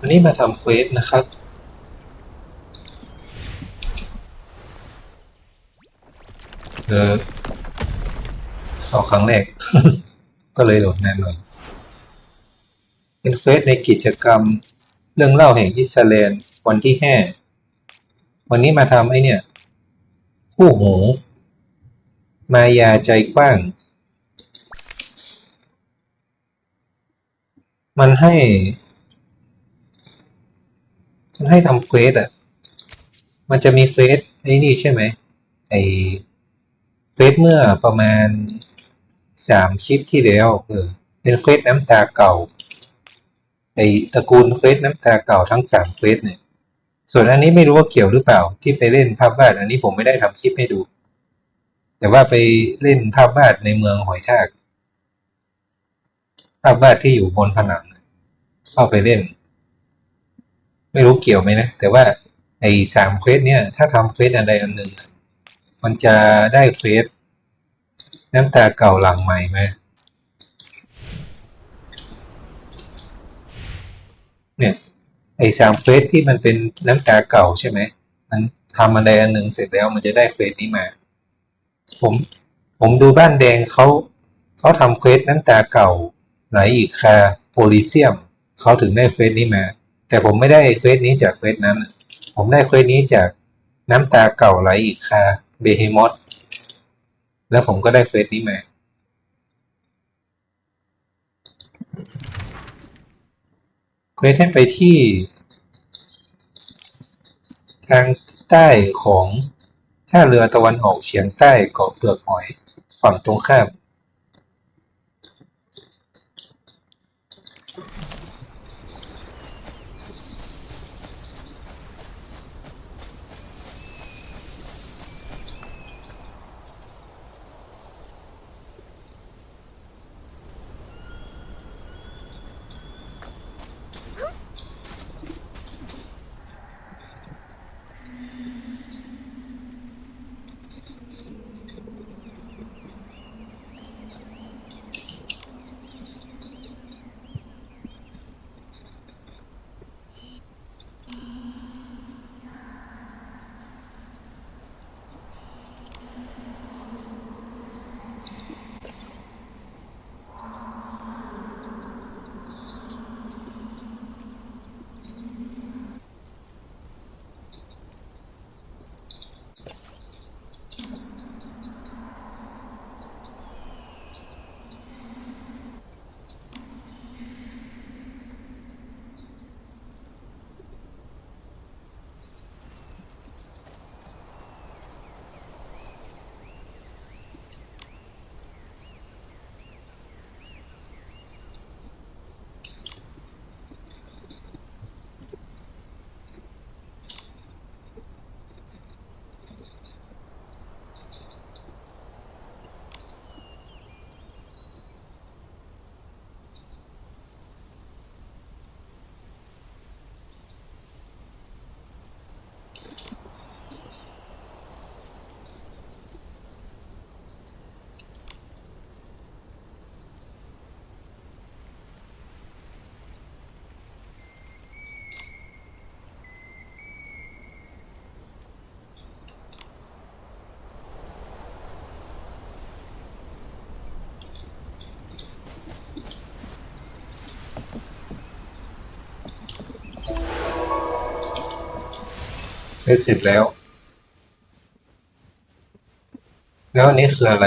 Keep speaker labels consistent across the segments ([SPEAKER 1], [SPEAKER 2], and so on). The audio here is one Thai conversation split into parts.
[SPEAKER 1] วันนี้มาทำเควสนะครับ เออเข้าครั้งแรก ก็เลยโหลดแน่นอนเป็นเควสในกิจกรรมเรื่องเล่าแห่งอิสราเอลวันที่ห้าวันนี้มาทำไอเนี่ยคู่หู มายาใจกว้าง มันให้ มันให้ทำเควสอะ มันจะมีเควสไอ้นี่ใช่ไหมไอเควสเมื่อประมาณสามคลิปที่แล้วเออเป็นเควสน้ำตาเก่าไอตระกูลเควสน้ำตาเก่าทั้งสามเควสเนี่ย ส่วนอันนี้ไม่รู้ว่าเกี่ยวหรือเปล่า ที่ไปเล่นภาพวาดอันนี้ผมไม่ได้ทำคลิปให้ดู แต่ว่าไปเล่นภาพวาดในเมืองหอยทากภาพวาดที่อยู่บนผนัง เข้าไปเล่น ไม่รู้เกี่ยวไหมนะ แต่ว่าไอ้สามเควสเนี่ย ถ้าทำเควสอันใดอันหนึ่ง มันจะได้เควสน้ำตาเก่าหลังใหม่ไหมเนี่ย ไอ้สามเควสที่มันเป็นน้ำตาเก่าใช่ไหมมันทำอันใดอันหนึ่งเสร็จแล้วมันจะได้เควสนี้มา ผมผมดูบ้านแดงเขาเขาทำเควสน้ำตาเก่าไหลอีกคาโพลิเซียมเขาถึงได้เควสนี้มา แต่ผมไม่ได้เควสนี้จากเควสนั้น ผมได้เควสนี้จากน้ำตาเก่าไหลอีกคาเบเฮมอสแล้วผมก็ได้เควสนี้มา เควสให้ไปที่ ทางใต้ของท่าเรือตะวันออกเฉียงใต้เกาะเปลือกหอย ฝั่งตรงข้าม ได้เสร็จแล้ว แล้วอันนี้คืออะไร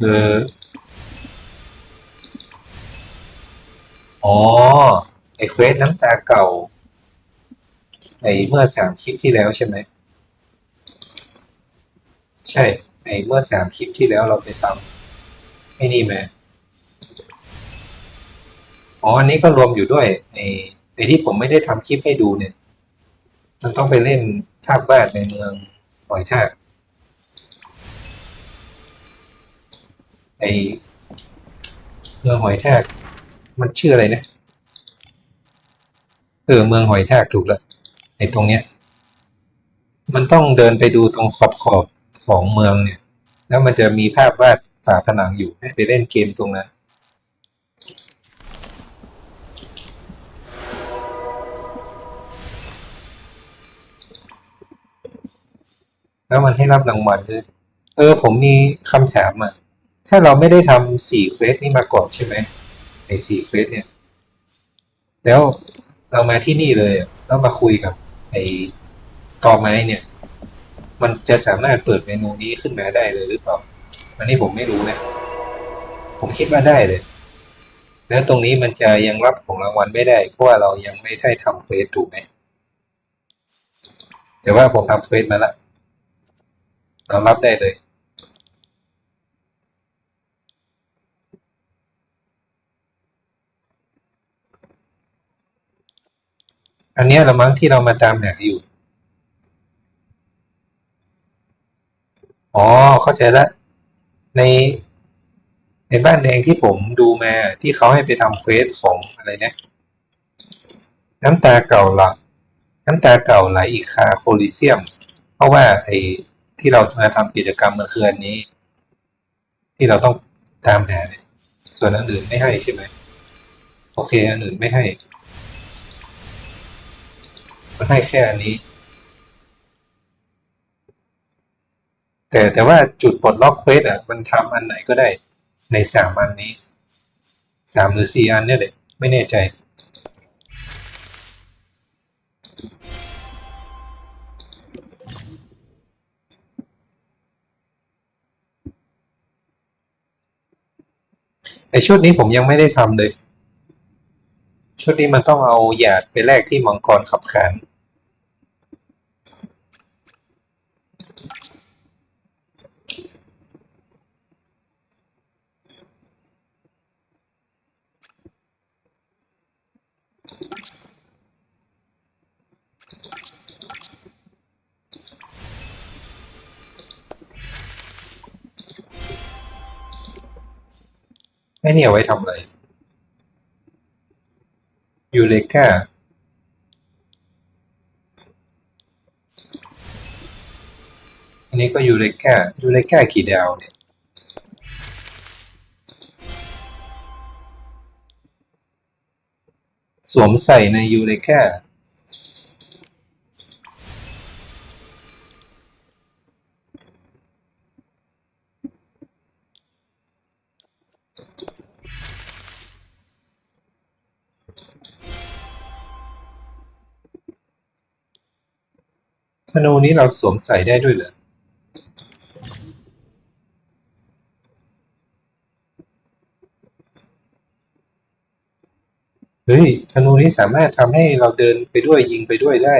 [SPEAKER 1] เอออ๋อ ไอเควสน้ำตาเก่า ไอเมื่อสามคลิปที่แล้วใช่ไหม ใช่ ไอเมื่อสามคลิปที่แล้วเราไปทำไอ้นี่ไหม อ๋ออันนี้ก็รวมอยู่ด้วยในในที่ผมไม่ได้ทำคลิปให้ดูเนี่ย มันต้องไปเล่นภาพวาดในเมืองหอยทากไอเมืองหอยแทาก มันชื่ออะไรนะเออเมืองหอยแทากถูกแล้วไอตรงเนี้ย มันต้องเดินไปดูตรงขอบขอบของเมืองเนี่ย แล้วมันจะมีภาพวาดฝาผนังอยู่ให้ไปเล่นเกมตรงนั้น แล้วมันให้รับรางวัลด้วยเออผมมีคำถามอะ ถ้าเราไม่ได้ทำสี่เควสนี่มาก่อนใช่ไหมไอ้สี่เควสเนี่ย แล้วเรามาที่นี่เลยแล้วมาคุยกับไอ้ตอไม้เนี่ย มันจะสามารถเปิดเมนูนี้ขึ้นมาได้เลยหรือเปล่าอันนี้ผมไม่รู้นะผมคิดว่าได้เลย แล้วตรงนี้มันจะยังรับของรางวัลไม่ได้ เพราะว่าเรายังไม่ได้ทำเควสถูกไหมแต่ว่าผมทำเควสมาละ เรารับได้เลย อันนี้ยละมั้งที่เรามาตามหาอยู่ อ๋อ เข้าใจละ ในในบ้านแดงที่ผมดูมาที่เขาให้ไปทำเควสของอะไรนะน้ำตาเก่าหลักน้ำตาเก่าไหลอีกคาโคลิเซียม เพราะว่าไอ ที่เรามาทำกิจกรรมมันคืออันนี้ ที่เราต้องตามหาเนี่ยส่วนอันอื่นไม่ให้ใช่ไหมโอเคอันอื่นไม่ให้มันให้แค่อันนี้ แต่แต่ว่าจุดปลดล็อกเควสอะมันทำอันไหนก็ได้ในสามอันนี้สามหรือสี่อันเนี่ยแหละไม่แน่ใจ ไอชุดนี้ผมยังไม่ได้ทำเลย ชุดนี้มันต้องเอาหยาดไปแลกที่มังกรขับขาน ไอ้นี่เอาไว้ทำอะไรยูเลกาอันนี้ก็ยูเลกายูเลกากี่ดาวเนี่ยสวมใส่ในยูเลกา ธนูนี้เราสวมใส่ได้ด้วยเหรอเฮ้ยธนูนี้สามารถทำให้เราเดินไปด้วยยิงไปด้วยได้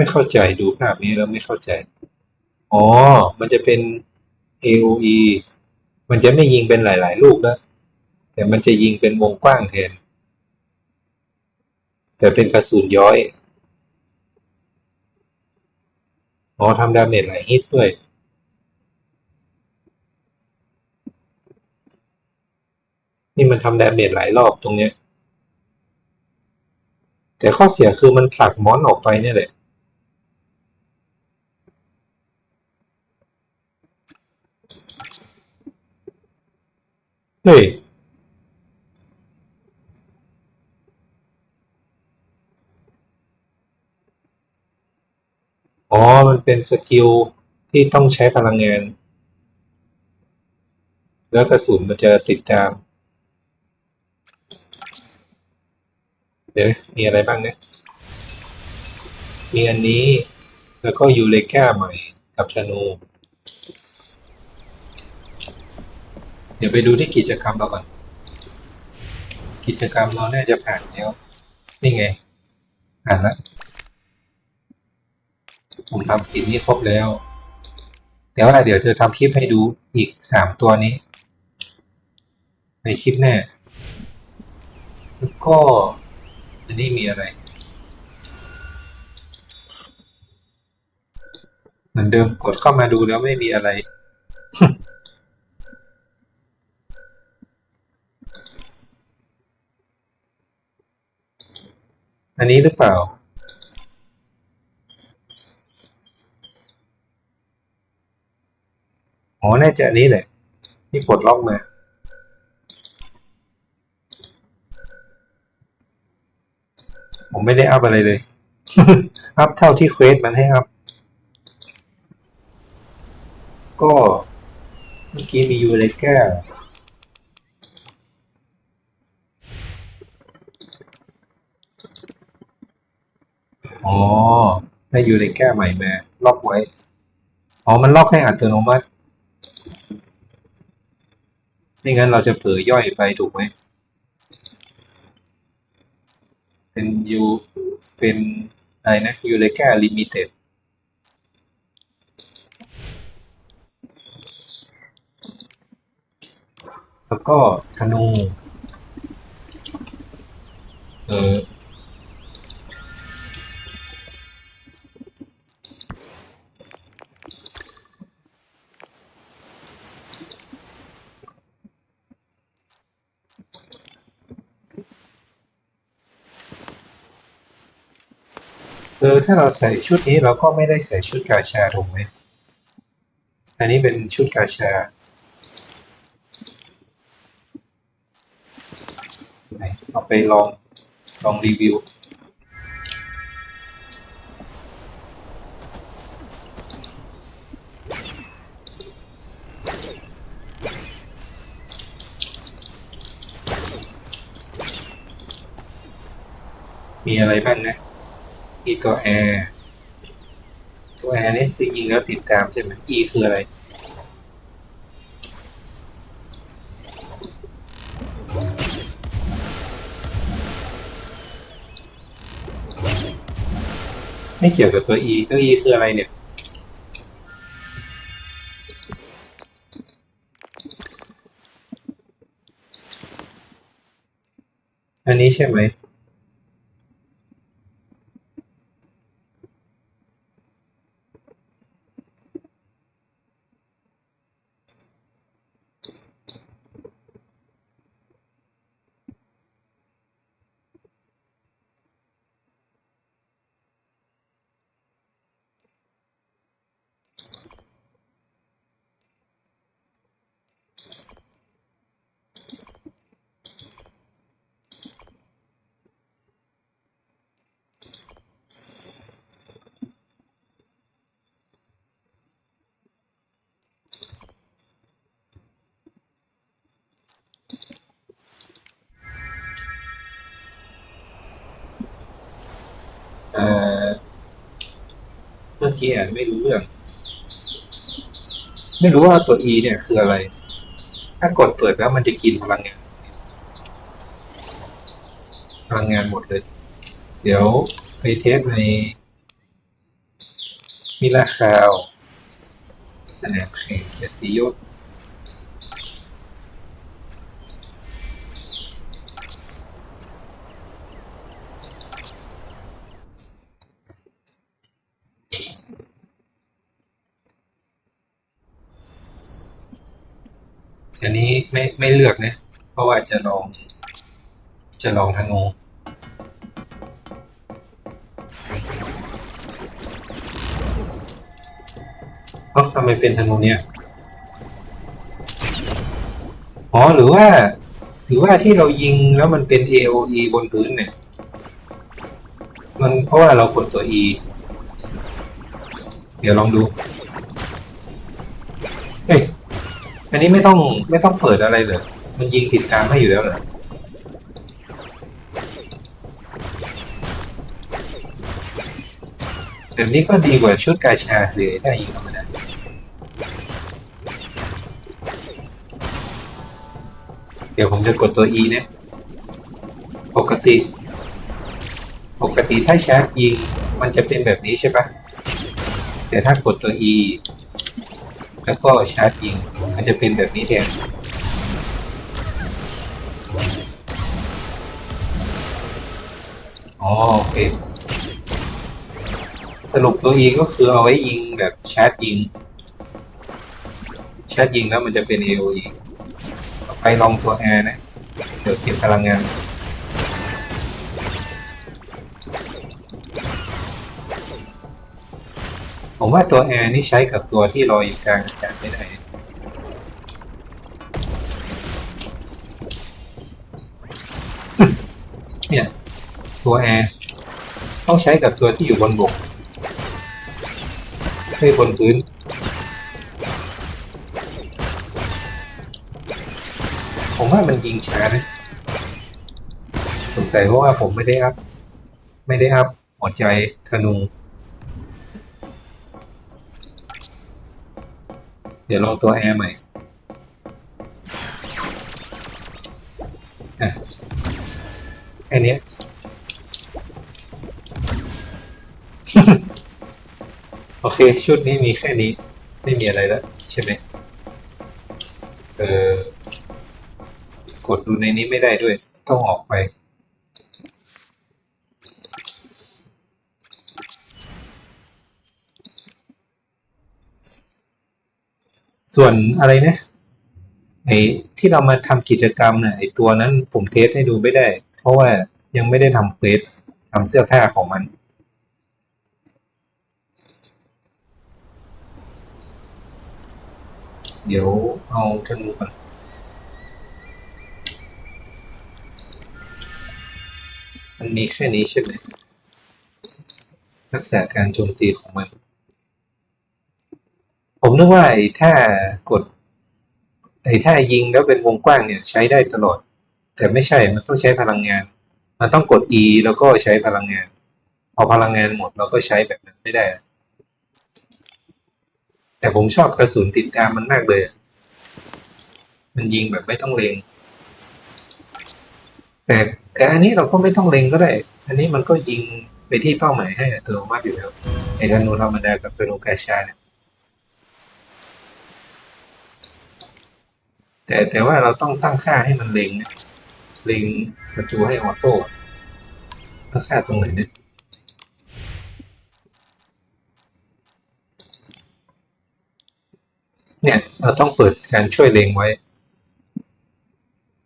[SPEAKER 1] ไม่เข้าใจดูภาพนี้แล้วไม่เข้าใจ อ๋อ มันจะเป็น AOE มันจะไม่ยิงเป็นหลาย ๆ ลูกแล้ว แต่มันจะยิงเป็นวงกว้างแทน แต่เป็นกระสุนย้อย อ๋อทำดาเมจหลายฮิตด้วยนี่มันทำดาเมจหลายรอบตรงเนี้ย แต่ข้อเสียคือมันผลักมอนออกไปเนี่ยแหละ เฮ้อ๋อ มันเป็นสกิลที่ต้องใช้พลังงาน แล้วกระสุนมันจะติดตาม เดี๋ยวมีอะไรบ้างเนี่ยมีอันนี้ แล้วก็ยูเลกาใหม่กับธนู เดี๋ยวไปดูที่กิจกรรมเราก่อน กิจกรรมเราแน่จะผ่านแล้ว นี่ไง ผ่านแล้วผมทำคลิปนี้ครบแล้ว แต่ว่าเดี๋ยวจะทำคลิปให้ดูอีกสามตัวนี้ ในคลิปแน่แล้วก็อันนี้มีอะไร เหมือนเดิมกดเข้ามาดูแล้วไม่มีอะไร อันนี้หรือเปล่า อ๋อ น่าจะอันนี้แหละ ที่ปลดล็อกมา ผมไม่ได้อัพอะไรเลย อัพเท่าที่เควสมันให้อัพ ก็เมื่อกี้มียูเลก้า อ๋อได้ยูเลก้าใหม่มาล็อกไว้ อ๋อ มันล็อกให้อัตโนมัติ ไม่งั้นเราจะเผลอย่อยไปถูกไหม เป็นยูเป็นอะไรนะยูเลก้าลิมิเต็ดแล้วก็ธนู เออ ออถ้าเราใส่ชุดนี้เราก็ไม่ได้ใส่ชุดกาชาถูกไหมอันนี้เป็นชุดกาชาเอาไปลองลองรีวิวมีอะไรบ้างนะ มีตัว air ตัว air นี่คือยิงแล้วติดตามใช่ไหม e คืออะไร ไม่เกี่ยวกับตัว e ตัว e คืออะไรเนี่ยอันนี้ใช่ไหม เอ่อเมื่อกี้ไม่รู้เรื่อง ไม่รู้ว่าตัว E เนี่ยคืออะไร ถ้ากดเปิดแล้วมันจะกินพลังงานพลังงานหมดเลย เดี๋ยวไปเทสในมิลาคาวสนามแข่งเกียรติยศ อันนี้ไม่ไม่เลือกนะ เพราะว่าจะลอง จะลองธนูเอ้าทำไมเป็นธนูเนี่ยอ๋อหรือว่า หรือว่าที่เรายิงแล้วมันเป็น AOE บนพื้นเนี่ย มันเพราะว่าเรากดตัว E เดี๋ยวลองดู เฮ้ย อันนี้ไม่ต้องไม่ต้องเปิดอะไรเลยมันยิงติดตามให้อยู่แล้วเหรอแบบนี้ก็ดีกว่าชุดกาชาเลยได้ยิงธรรมดาเดี๋ยวผมจะกดตัว E นะ ปกติ ปกติถ้าชาร์จยิงมันจะเป็นแบบนี้ใช่ปะแต่ถ้ากดตัว E แล้วก็ชาร์จยิงมันจะเป็นแบบนี้แทนอ๋อโอเคสรุปตัว E ก็คือเอาไว้ยิงแบบชาร์จยิง ชาร์จยิงแล้วมันจะเป็น AOE ต่อไปลองตัว R นะ เดี๋ยวเก็บพลังงาน ผมว่าตัว R นี่ใช้กับตัวที่ลอยอยู่กลางอากาศไม่ได้เนี่ย ตัว R ต้องใช้กับตัวที่อยู่บนบกไม่บนพื้นผมว่ามันยิงช้านะสงสัยเพราะว่าผมไม่ได้อัพ ไม่ได้อัพหัวใจธนู ดี๋ยวลองตัวแอร์ใหม่อะแค่นี้โอเค ชุดนี้มีแค่นี้ ไม่มีอะไรแล้วใช่ไหมเออกดดูในนี้ไม่ได้ด้วย ต้องออกไป ส่วนอะไรนะไอ้ที่เรามาทำกิจกรรมเนี่ยไอ้ตัวนั้นผมเทสให้ดูไม่ได้ เพราะว่ายังไม่ได้ทำเควสทำเสื้อผ้าของมันเดี๋ยวเอาธนูก่อนมันมีแค่นี้ใช่ไหมรักษาการโจมตีของมัน นึกว่าไอ้ถ้ากดไอ้ถ้ายิงแล้วเป็นวงกว้างเนี่ยใช้ได้ตลอด แต่ไม่ใช่มันต้องใช้พลังงาน มันต้องกด E แล้วก็ใช้พลังงาน พอพลังงานหมดเราก็ใช้แบบนั้นไม่ได้ แต่ผมชอบกระสุนติดตามมันมากเลย มันยิงแบบไม่ต้องเล็งแต่แต่อันนี้เราก็ไม่ต้องเล็งก็ได้ อันนี้มันก็ยิงไปที่เป้าหมายให้อัตโนมัติอยู่แล้วไอ้ธนูธรรมดากับธนูกาชาเนี่ย แต่แต่ว่าเราต้องตั้งค่าให้มันเล็งนะเล็งศัตรูให้ออโต้ตั้งค่าตรงไหนเนี่ยเนี่ยเราต้องเปิดการช่วยเล็งไว้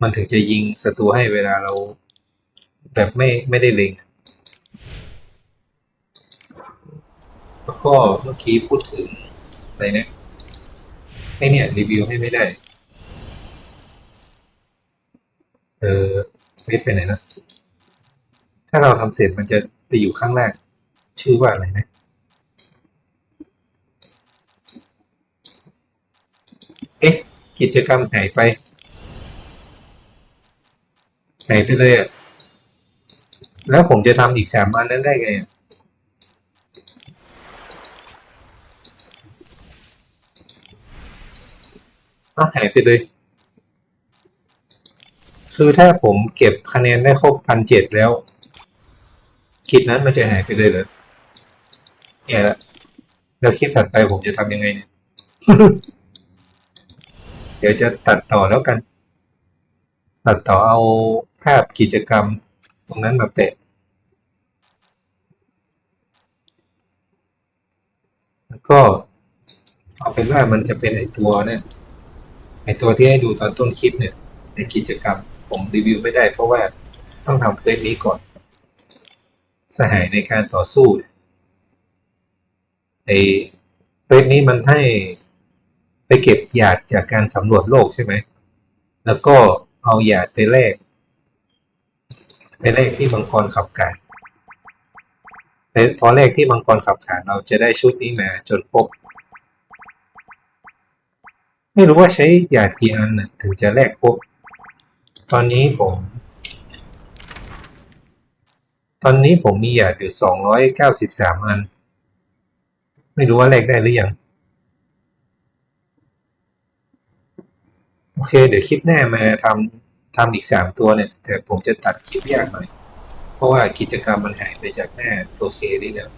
[SPEAKER 1] มันถึงจะยิงศัตรูให้เวลาเราแบบไม่ไม่ได้เล็งแล้วก็เมื่อกี้พูดถึงอะไรเนี่ยไอเนี่ยรีวิวให้ไม่ได้ เออไม่ไปไหนนะถ้าเราทำเสร็จมันจะไปอยู่ข้างล่างชื่อว่าอะไรนะเอ๊ะ กิจกรรมหายไปหายไปเลยอะแล้วผมจะทำอีกสามอันนั้นได้ไงอะอ้าวหายไปเลย คือถ้าผมเก็บคะแนนได้ครบพันเจ็ดแล้วคลิปนั้นมันจะหายไปเลยเหรอแย่ละแล้วคลิปถัดไปผมจะทำยังไงเนี่ย เดี๋ยวจะตัดต่อแล้วกัน ตัดต่อเอาภาพกิจกรรม ตรงนั้นมาแปะแล้วก็เอาเป็นว่ามันจะเป็นไอตัวเนี่ย ไอตัวที่ให้ดูตอนต้นคลิปเนี่ย ในกิจกรรม ผมรีวิวไม่ได้เพราะว่าต้องทำเควสนี้ก่อน สหายในการต่อสู้เนี่ยไอเควสนี้มันให้ไปเก็บหยาดจากการสำรวจโลกใช่ไหม แล้วก็เอาหยาดไปแลกไปแลกที่มังกรขับขานไปพอแลกที่มังกรขับขานเราจะได้ชุดนี้มาจนครบไม่รู้ว่าใช้หยาดกี่อันถึงจะแลกครบ ตอนนี้ผม ตอนนี้ผมมีหยาดอยู่สองร้อยเก้าสิบสามอัน ไม่รู้ว่าแลกได้หรือยัง โอเค เดี๋ยวคลิปหน้ามาทำทำอีกสามตัวเนี่ย แต่ผมจะตัดคลิปยากหน่อย เพราะว่ากิจกรรมมันหายไปจากหน้าตัวเคนี่แล้ว